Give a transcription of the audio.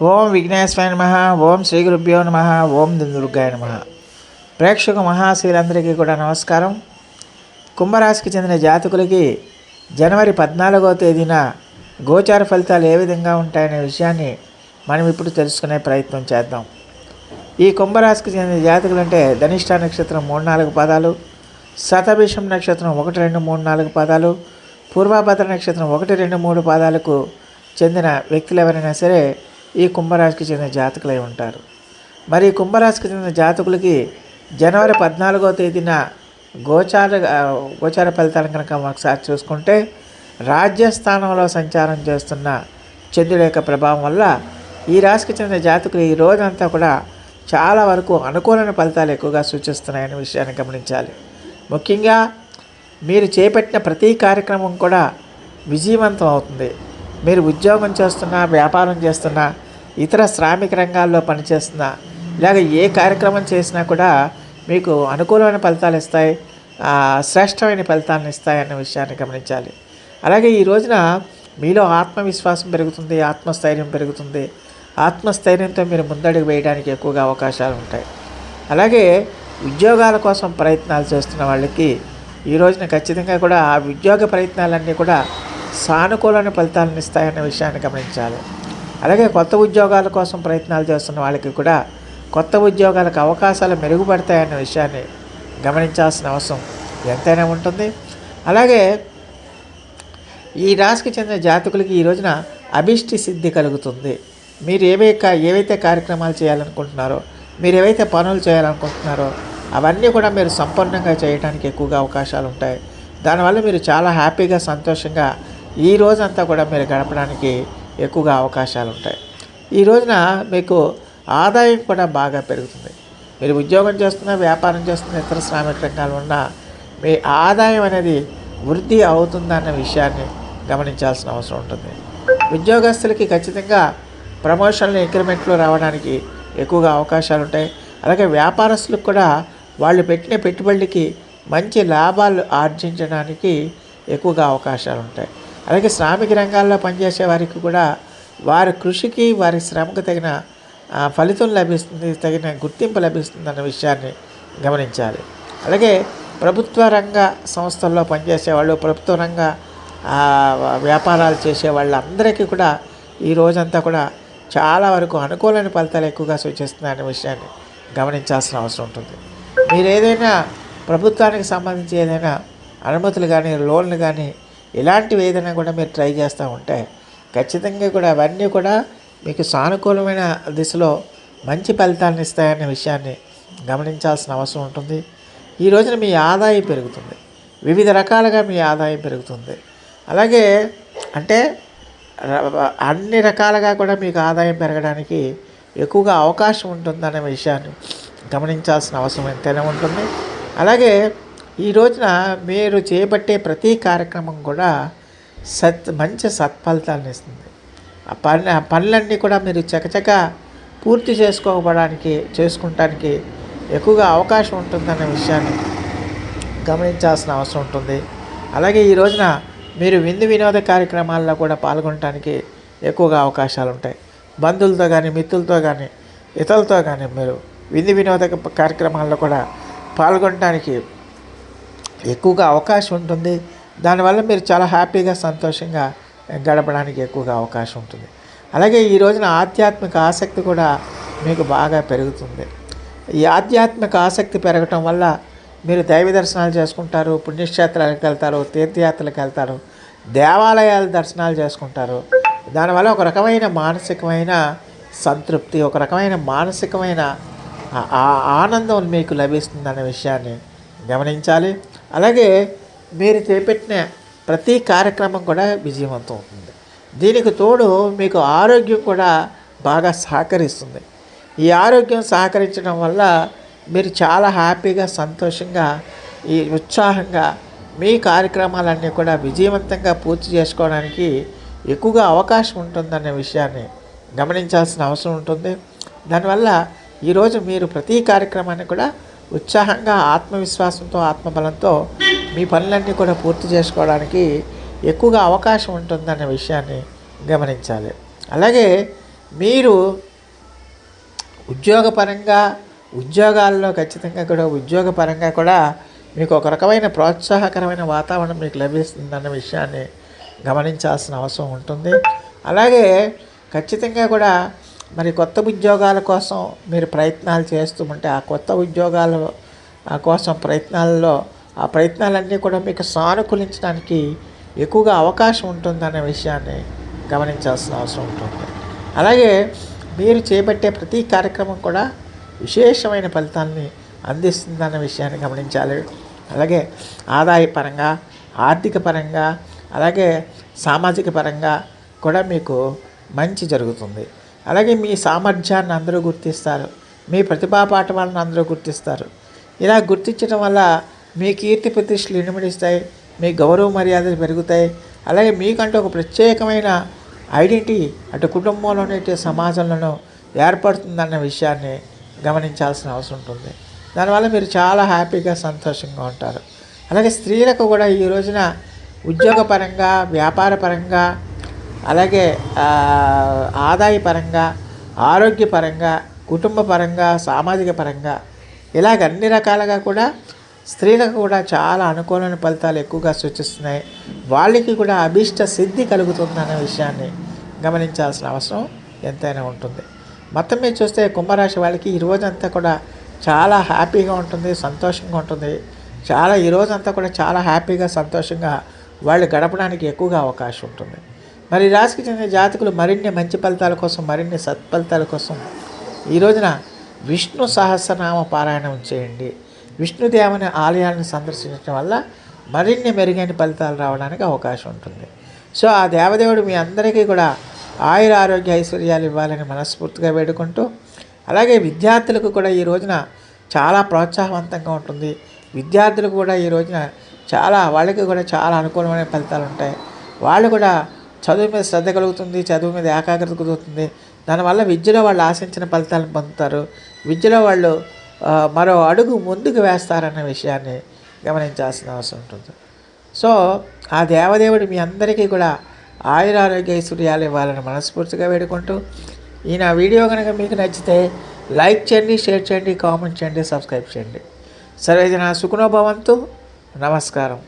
ఓం విఘ్నేశ్వరాయ నమ ఓం శ్రీ గురుభ్యో నమ ఓం దుర్గాయ నమ. ప్రేక్షక మహాశీలందరికీ కూడా నమస్కారం. కుంభరాశికి చెందిన జాతకులకి జనవరి పద్నాలుగో తేదీన గోచార ఫలితాలు ఏ విధంగా ఉంటాయనే విషయాన్ని మనం ఇప్పుడు తెలుసుకునే ప్రయత్నం చేద్దాం. ఈ కుంభరాశికి చెందిన జాతకులు అంటే ధనిష్ట నక్షత్రం మూడు నాలుగు పదాలు శతభిషం నక్షత్రం ఒకటి రెండు మూడు నాలుగు పదాలు పూర్వాభద్ర నక్షత్రం ఒకటి రెండు మూడు పాదాలకు చెందిన వ్యక్తులు ఎవరైనా సరే ఈ కుంభరాశికి చెందిన జాతకులై ఉంటారు. మరి ఈ కుంభరాశికి చెందిన జాతకులకి జనవరి పద్నాలుగో తేదీన గోచార గోచార ఫలితాలను కనుక ఒకసారి చూసుకుంటే రాజ్యస్థానంలో సంచారం చేస్తున్న చంద్రుడి యొక్క ప్రభావం వల్ల ఈ రాశికి చెందిన జాతకులు ఈ రోజంతా కూడా చాలా వరకు అనుకూలమైన ఫలితాలు ఎక్కువగా సూచిస్తున్నాయనే విషయాన్ని గమనించాలి. ముఖ్యంగా మీరు చేపట్టిన ప్రతి కార్యక్రమం కూడా విజయవంతం అవుతుంది. మీరు ఉద్యోగం చేస్తున్నా వ్యాపారం చేస్తున్నా ఇతర శ్రామిక రంగాల్లో పనిచేస్తున్నా ఇలాగ ఏ కార్యక్రమం చేసినా కూడా మీకు అనుకూలమైన ఫలితాలు ఇస్తాయి శ్రేష్టమైన ఫలితాలను ఇస్తాయి అన్న విషయాన్ని గమనించాలి. అలాగే ఈ రోజున మీలో ఆత్మవిశ్వాసం పెరుగుతుంది ఆత్మస్థైర్యం పెరుగుతుంది. ఆత్మస్థైర్యంతో మీరు ముందడుగు వేయడానికి ఎక్కువగా అవకాశాలు ఉంటాయి. అలాగే ఉద్యోగాల కోసం ప్రయత్నాలు చేస్తున్న వాళ్ళకి ఈ రోజున ఖచ్చితంగా కూడా ఆ ఉద్యోగ ప్రయత్నాలన్నీ కూడా సానుకూలమైన ఫలితాలను ఇస్తాయన్న విషయాన్ని గమనించాలి. అలాగే కొత్త ఉద్యోగాల కోసం ప్రయత్నాలు చేస్తున్న వాళ్ళకి కూడా కొత్త ఉద్యోగాలకు అవకాశాలు మెరుగుపడతాయన్న విషయాన్ని గమనించాల్సిన అవసరం ఎంతైనా ఉంటుంది. అలాగే ఈ రాశికి చెందిన జాతకులకి ఈ రోజున అభిష్టి సిద్ధి కలుగుతుంది. మీరు ఏవే ఏవైతే కార్యక్రమాలు చేయాలనుకుంటున్నారో మీరు ఏవైతే పనులు చేయాలనుకుంటున్నారో అవన్నీ కూడా మీరు సంపూర్ణంగా చేయడానికి ఎక్కువగా అవకాశాలు ఉంటాయి. దానివల్ల మీరు చాలా హ్యాపీగా సంతోషంగా ఈ రోజంతా కూడా మీరు గడపడానికి ఎక్కువగా అవకాశాలు ఉంటాయి. ఈ రోజున మీకు ఆదాయం కూడా బాగా పెరుగుతుంది. మీరు ఉద్యోగం చేస్తున్నా వ్యాపారం చేస్తున్న ఇతర శ్రామిక రంగాలు ఉన్నా మీ ఆదాయం అనేది వృద్ధి అవుతుందన్న విషయాన్ని గమనించాల్సిన అవసరం ఉంటుంది. ఉద్యోగస్తులకి ఖచ్చితంగా ప్రమోషన్లు ఇంక్రిమెంట్లు రావడానికి ఎక్కువగా అవకాశాలు ఉంటాయి. అలాగే వ్యాపారస్తులకు కూడా వాళ్ళు పెట్టిన పెట్టుబడికి మంచి లాభాలు ఆర్జించడానికి ఎక్కువగా అవకాశాలు ఉంటాయి. అలాగే శ్రామిక రంగాల్లో పనిచేసే వారికి కూడా వారి కృషికి వారి శ్రమకు తగిన ఫలితం లభిస్తుంది తగిన గుర్తింపు లభిస్తుంది అన్న విషయాన్ని గమనించాలి. అలాగే ప్రభుత్వ రంగ సంస్థల్లో పనిచేసే వాళ్ళు ప్రభుత్వ రంగ వ్యాపారాలు చేసే వాళ్ళందరికీ కూడా ఈ రోజంతా కూడా చాలా వరకు అనుకూలమైన ఫలితాలు ఎక్కువగా సూచిస్తున్నాయనే విషయాన్ని గమనించాల్సిన అవసరం ఉంటుంది. మీరు ఏదైనా ప్రభుత్వానికి సంబంధించి ఏదైనా అనుమతులు కానీ లోన్లు కానీ ఇలాంటివి ఏదైనా కూడా మీరు ట్రై చేస్తూ ఉంటే ఖచ్చితంగా కూడా అవన్నీ కూడా మీకు సానుకూలమైన దిశలో మంచి ఫలితాలను ఇస్తాయనే విషయాన్ని గమనించాల్సిన అవసరం ఉంటుంది. ఈ రోజున మీ ఆదాయం పెరుగుతుంది. వివిధ రకాలుగా మీ ఆదాయం పెరుగుతుంది. అలాగే అంటే అన్ని రకాలుగా కూడా మీకు ఆదాయం పెరగడానికి ఎక్కువగా అవకాశం ఉంటుందనే విషయాన్ని గమనించాల్సిన అవసరం ఎంతైనా ఉంటుంది. అలాగే ఈ రోజున మీరు చేపట్టే ప్రతి కార్యక్రమం కూడా సత్ మంచి సత్ఫలితాలను ఇస్తుంది. ఆ పని పనులన్నీ కూడా మీరు చకచక పూర్తి చేసుకోవడానికి చేసుకుంటానికి ఎక్కువగా అవకాశం ఉంటుందన్న విషయాన్ని గమనించాల్సిన అవసరం ఉంటుంది. అలాగే ఈ రోజున మీరు విందు వినోద కార్యక్రమాల్లో కూడా పాల్గొనడానికి ఎక్కువగా అవకాశాలు ఉంటాయి. బంధువులతో కానీ మిత్రులతో కానీ ఇతరులతో కానీ మీరు విందు వినోద కార్యక్రమాల్లో కూడా పాల్గొనడానికి ఎక్కువగా అవకాశం ఉంటుంది. దానివల్ల మీరు చాలా హ్యాపీగా సంతోషంగా గడపడానికి ఎక్కువగా అవకాశం ఉంటుంది. అలాగే ఈ రోజున ఆధ్యాత్మిక ఆసక్తి కూడా మీకు బాగా పెరుగుతుంది. ఈ ఆధ్యాత్మిక ఆసక్తి పెరగటం వల్ల మీరు దైవ దర్శనాలు చేసుకుంటారు పుణ్యక్షేత్రాలకు వెళ్తారు తీర్థయాత్రలకు వెళ్తారు దేవాలయాల దర్శనాలు చేసుకుంటారు. దానివల్ల ఒక రకమైన మానసికమైన సంతృప్తి ఒక రకమైన మానసికమైన ఆ- ఆనందం మీకు లభిస్తుందనే విషయాన్ని గమనించాలి. అలాగే మీరు చేపట్టిన ప్రతి కార్యక్రమం కూడా విజయవంతం అవుతుంది. దీనికి తోడు మీకు ఆరోగ్యం కూడా బాగా సహకరిస్తుంది. ఈ ఆరోగ్యం సహకరించడం వల్ల మీరు చాలా హ్యాపీగా సంతోషంగా ఈ ఉత్సాహంగా మీ కార్యక్రమాలన్నీ కూడా విజయవంతంగా పూర్తి చేసుకోవడానికి ఎక్కువగా అవకాశం ఉంటుందనే విషయాన్ని గమనించాల్సిన అవసరం ఉంటుంది. దానివల్ల ఈరోజు మీరు ప్రతి కార్యక్రమాన్ని కూడా ఉత్సాహంగా ఆత్మవిశ్వాసంతో ఆత్మబలంతో మీ పనులన్నీ కూడా పూర్తి చేసుకోవడానికి ఎక్కువగా అవకాశం ఉంటుందనే విషయాన్ని గమనించాలి. అలాగే మీరు ఉద్యోగపరంగా ఉద్యోగాల్లో ఖచ్చితంగా కూడా ఉద్యోగపరంగా కూడా మీకు ఒక రకమైన ప్రోత్సాహకరమైన వాతావరణం మీకు లభిస్తుందన్న విషయాన్ని గమనించాల్సిన అవసరం ఉంటుంది. అలాగే ఖచ్చితంగా కూడా మరి కొత్త ఉద్యోగాల కోసం మీరు ప్రయత్నాలు చేస్తూ ఉంటే ఆ కొత్త ఉద్యోగాల కోసం ప్రయత్నాల్లో ఆ ప్రయత్నాలన్నీ కూడా మీకు సానుకూలించడానికి ఎక్కువగా అవకాశం ఉంటుందనే విషయాన్ని గమనించాల్సిన అవసరం ఉంటుంది. అలాగే మీరు చేపట్టే ప్రతి కార్యక్రమం కూడా విశేషమైన ఫలితాన్ని అందిస్తుందన్న విషయాన్ని గమనించాలి. అలాగే ఆదాయ పరంగా ఆర్థిక పరంగా అలాగే సామాజిక పరంగా కూడా మీకు మంచి జరుగుతుంది. అలాగే మీ సామర్థ్యాన్ని అందరూ గుర్తిస్తారు. మీ ప్రతిభా పాఠవాలను అందరూ గుర్తిస్తారు. ఇలా గుర్తించడం వల్ల మీ కీర్తి ప్రతిష్టలు ఇనుమడిస్తాయి మీ గౌరవ మర్యాదలు పెరుగుతాయి. అలాగే మీకంటూ ఒక ప్రత్యేకమైన ఐడెంటిటీ అటు కుటుంబంలోనే ఇటు సమాజంలోనూ ఏర్పడుతుందన్న విషయాన్ని గమనించాల్సిన అవసరం ఉంటుంది. దానివల్ల మీరు చాలా హ్యాపీగా సంతోషంగా ఉంటారు. అలాగే స్త్రీలకు కూడా ఈ రోజున ఉద్యోగపరంగా వ్యాపారపరంగా అలాగే ఆదాయపరంగా ఆరోగ్యపరంగా కుటుంబ పరంగా సామాజిక పరంగా ఇలాగ అన్ని రకాలుగా కూడా స్త్రీలకు కూడా చాలా అనుకూలమైన ఫలితాలు ఎక్కువగా సూచిస్తున్నాయి. వాళ్ళకి కూడా అభీష్ట సిద్ధి కలుగుతుందనే విషయాన్ని గమనించాల్సిన అవసరం ఎంతైనా ఉంటుంది. మొత్తం మీద చూస్తే కుంభరాశి వాళ్ళకి ఈ రోజంతా కూడా చాలా హ్యాపీగా ఉంటుంది సంతోషంగా ఉంటుంది. చాలా ఈ రోజంతా కూడా చాలా హ్యాపీగా సంతోషంగా వాళ్ళు గడపడానికి ఎక్కువగా అవకాశం ఉంటుంది. మరి రాశికి చెందిన జాతకులు మరిన్ని మంచి ఫలితాల కోసం మరిన్ని సత్ఫలితాల కోసం ఈ రోజున విష్ణు సహస్రనామ పారాయణం చేయండి. విష్ణుదేవుని ఆలయాలను సందర్శించడం వల్ల మరిన్ని మెరుగైన ఫలితాలు రావడానికి అవకాశం ఉంటుంది. సో ఆ దేవదేవుడు మీ అందరికీ కూడా ఆయుర ఆరోగ్య ఐశ్వర్యాలు ఇవ్వాలని మనస్ఫూర్తిగా వేడుకుంటూ అలాగే విద్యార్థులకు కూడా ఈ రోజున చాలా ప్రోత్సాహవంతంగా ఉంటుంది. విద్యార్థులకు కూడా ఈ రోజున చాలా వాళ్ళకి కూడా చాలా అనుకూలమైన ఫలితాలు ఉంటాయి. వాళ్ళు కూడా చదువు మీద శ్రద్ధ కలుగుతుంది చదువు మీద ఏకాగ్రత కుదురుతుంది. దానివల్ల విద్యలో వాళ్ళు ఆశించిన ఫలితాలను పొందుతారు. విద్యలో వాళ్ళు మరో అడుగు ముందుకు వేస్తారన్న విషయాన్ని గమనించాల్సిన అవసరం ఉంటుంది. సో ఆ దేవదేవుడు మీ అందరికీ కూడా ఆయురారోగ్య ఐశ్వర్యాలు ఇవ్వాలని మనస్ఫూర్తిగా వేడుకుంటూ ఈ నా వీడియో కనుక మీకు నచ్చితే లైక్ చేయండి షేర్ చేయండి కామెంట్ చేయండి సబ్స్క్రైబ్ చేయండి. సర్వేజన సుఖనోభవంతు. నమస్కారం.